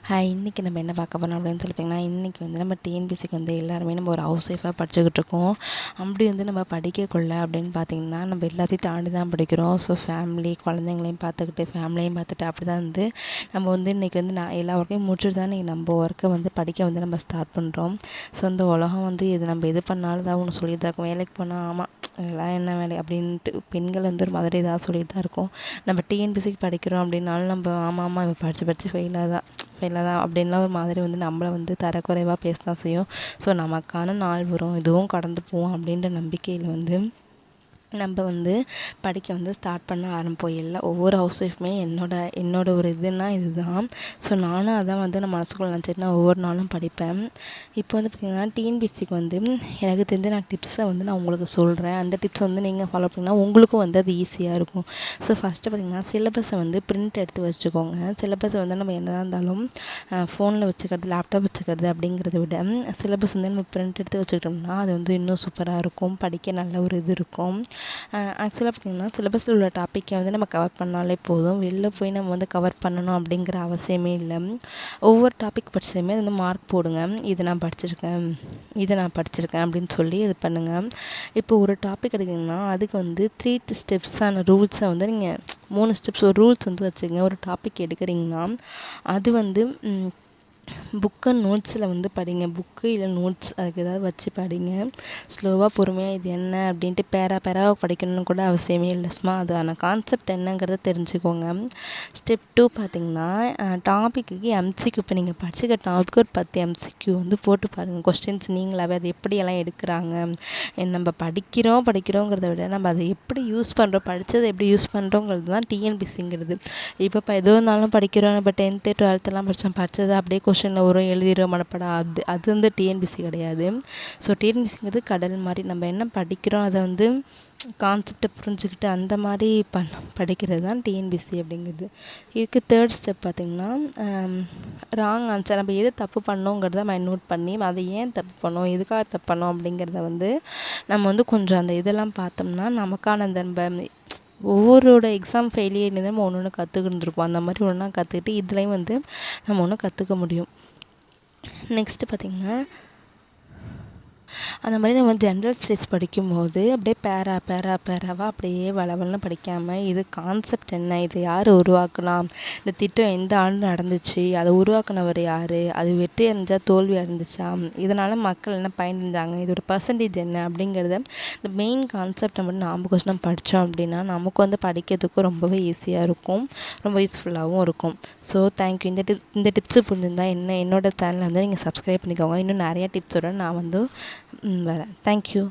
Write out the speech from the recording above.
Hi இன்றைக்கி நம்ம என்ன பார்க்க போகிறோம் அப்படின்னு சொல்லி பார்த்தீங்கன்னா இன்றைக்கி வந்து நம்ம டிஎன்பிசிக்கு வந்து எல்லாருமே நம்ம ஒரு ஹவுஸ் ஒய்ஃபாக படிச்சுக்கிட்டு இருக்கோம். அப்படி வந்து நம்ம படிக்கக்குள்ள அப்படின்னு பார்த்திங்கன்னா நம்ம எல்லாத்தையும் தாண்டி தான் படிக்கிறோம். ஸோ ஃபேமிலி குழந்தைங்களையும் பார்த்துக்கிட்டு ஃபேமிலியும் பார்த்துட்டு அப்படி தான் வந்து நம்ம வந்து இன்றைக்கி வந்து நான் எல்லா ஒர்க்கையும் முடிச்சுட்டு தான் இன்றைக்கி நம்ம ஒர்க்கை வந்து படிக்க வந்து நம்ம ஸ்டார்ட் பண்ணுறோம் ஸோ இந்த உலகம் வந்து இது நம்ம எது பண்ணாலும் தான் ஒன்று சொல்லிட்டு தான் இருக்கும். வேலைக்கு போனால் ஆமாம் இதெல்லாம் என்ன வேலை அப்படின்ட்டு பெண்கள் வந்து ஒரு மாதிரி இதாக சொல்லிட்டு தான் இருக்கும். நம்ம டிஎன்பிசிக்கு படிக்கிறோம் அப்படின்னாலும் நம்ம ஆமாம் ஆமாம் இப்போ படித்து படித்து ஃபெயிலாக தான் ஃபெயிலாக தான் அப்படின்லாம் ஒரு மாதிரி வந்து நம்மளை வந்து தரக்குறைவாக பேச தான் செய்யும். ஸோ நமக்கான நாள் வரும். இதுவும் கடந்து போகும் அப்படின்ற நம்பிக்கையில் வந்து நம்ம வந்து படிக்க வந்து ஸ்டார்ட் பண்ண ஆரம்பிப்போம். எல்லா ஒவ்வொரு ஹவுஸ் ஒய்ஃப்மே என்னோட என்னோட ஒரு இதுனா இதுதான். ஸோ நானும் அதான் வந்து நான் மனசுக்குள்ள நினச்சிட்டு நான் ஒவ்வொரு நாளும் படிப்பேன். இப்போ வந்து பார்த்திங்கன்னா டிஎன்பிசிக்கு வந்து எனக்கு தெரிஞ்ச நான் டிப்ஸை வந்து நான் உங்களுக்கு சொல்கிறேன் அந்த டிப்ஸ் வந்து நீங்கள் ஃபாலோ பண்ணிங்கன்னா உங்களுக்கும் வந்து அது ஈஸியாக இருக்கும். ஸோ ஃபஸ்ட்டு பார்த்திங்கன்னா சிலபஸை வந்து பிரிண்ட் எடுத்து வச்சுக்கோங்க. சிலபஸை வந்து நம்ம என்னதான் இருந்தாலும் ஃபோனில் வச்சுக்கிறது லேப்டாப் வச்சுக்கிறது அப்படிங்கிறத விட சிலபஸ் வந்து நம்ம பிரிண்ட் எடுத்து வச்சுக்கிட்டோம்னா அது வந்து இன்னும் சூப்பராக இருக்கும். படிக்க நல்ல ஒரு இது இருக்கும். ஆக்சுவலாக பார்த்திங்கன்னா சிலபஸில் உள்ள டாப்பிக்கை வந்து நம்ம கவர் பண்ணாலே போதும். வெளில போய் நம்ம வந்து கவர் பண்ணணும் அப்படிங்கிற அவசியமே இல்லை. ஒவ்வொரு டாபிக் படிச்சதுமே வந்து மார்க் போடுங்க. இதை நான் படிச்சிருக்கேன் இதை நான் படிச்சிருக்கேன் அப்படின்னு சொல்லி இது பண்ணுங்கள் இப்போ ஒரு டாபிக் எடுக்கிங்கன்னா அதுக்கு வந்து த்ரீ ஸ்டெப்ஸான ரூல்ஸை வந்து நீங்கள் மூணு ஸ்டெப்ஸ் ஒரு ரூல்ஸ் வந்து வச்சுக்கோங்க. ஒரு டாபிக் எடுக்கிறீங்கன்னா அது வந்து புக்கு நோட்ஸில் வந்து படிங்க. புக்கு இல்லை நோட்ஸ் அதுக்கு ஏதாவது வச்சு படிங்க. ஸ்லோவாக பொறுமையாக இது என்ன அப்படின்ட்டு பேரா பேராவாக படிக்கணும்னு கூட அவசியமே இல்லை. சும்மா அதுக்கான கான்செப்ட் என்னங்கிறத தெரிஞ்சுக்கோங்க. ஸ்டெப் டூ பார்த்திங்கன்னா டாப்பிக்கு எம்சிக்யூ இப்போ நீங்கள் படிச்சுக்க டாபிக் ஒரு பத்து எம்சிக்யூ வந்து போட்டு பாருங்கள் கொஸ்டின்ஸ் நீங்களாவே அது எப்படியெல்லாம் எடுக்கிறாங்க? நம்ம படிக்கிறோம் படிக்கிறோங்கிறத விட நம்ம அதை எப்படி யூஸ் பண்ணுறோம் படித்ததை எப்படி யூஸ் பண்ணுறோங்கிறது தான் டிஎன்பிசிங்கிறது இப்போ இப்போ எது இருந்தாலும் படிக்கிறோம். இப்போ டென்த்து டுவெல்த்தெல்லாம் படித்தோம் படித்ததை அப்படியே கொஷினில் வரும் எழுதிடுற மனப்படா அது அது வந்து டிஎன்பிசி கிடையாது. ஸோ டிஎன்பிசிங்கிறது கடல் மாதிரி. நம்ம என்ன படிக்கிறோம் அதை வந்து கான்செப்டை புரிஞ்சுக்கிட்டு அந்த மாதிரி பண் படிக்கிறது தான் டிஎன்பிசி அப்படிங்கிறது. இதுக்கு தேர்ட் ஸ்டெப் பார்த்திங்கன்னா ராங் ஆன்சர் நம்ம எது தப்பு பண்ணோங்கிறத மைண்ட் நோட் பண்ணி அதை ஏன் தப்பு பண்ணோம் எதுக்காக தப்பு பண்ணோம் அப்படிங்கிறத வந்து நம்ம வந்து கொஞ்சம் அந்த இதெல்லாம் பார்த்தோம்னா நமக்கான அந்த நம்ம ஒவ்வொருவோட எக்ஸாம் ஃபெயிலியர்லேருந்து நம்ம ஒன்று ஒன்று கற்றுக்கிட்டுருப்போம் அந்த மாதிரி ஒன்றா கற்றுக்கிட்டு இதுலேயும் வந்து நம்ம ஒன்று கற்றுக்க முடியும். நெக்ஸ்ட்டு பார்த்திங்கன்னா அந்த மாதிரி நம்ம ஜென்ரல் ஸ்டடீஸ் படிக்கும்போது அப்படியே பேரா பேரா பேராவாக அப்படியே வளவலன்னு படிக்காமல் இது கான்செப்ட் என்ன? இது யார் உருவாக்குனா? இந்த திட்டம் எந்த ஆண்டு நடந்துச்சு? அதை உருவாக்குனவர் யார்? அது வெற்றி அடைஞ்சா தோல்வி அடைஞ்சிச்சா? இதனால் மக்கள் என்ன பயனடைஞ்சாங்க? இதோட பர்சன்டேஜ் என்ன? அப்படிங்கிறத இந்த மெயின் கான்செப்டை மட்டும் நாம் கொஸ்டின் படித்தோம் அப்படின்னா நமக்கு வந்து படிக்கிறதுக்கும் ரொம்பவே ஈஸியாக இருக்கும். ரொம்ப யூஸ்ஃபுல்லாகவும் இருக்கும். ஸோ தேங்க்யூ இந்த டிப் இந்த டிப்ஸு புரிஞ்சிருந்தா என்ன என்னோடய சேனலை வந்து நீங்கள் சப்ஸ்கிரைப் பண்ணிக்கோங்க. இன்னும் நிறையா டிப்ஸோட நான் வந்து வரேன் தேங்க்யூ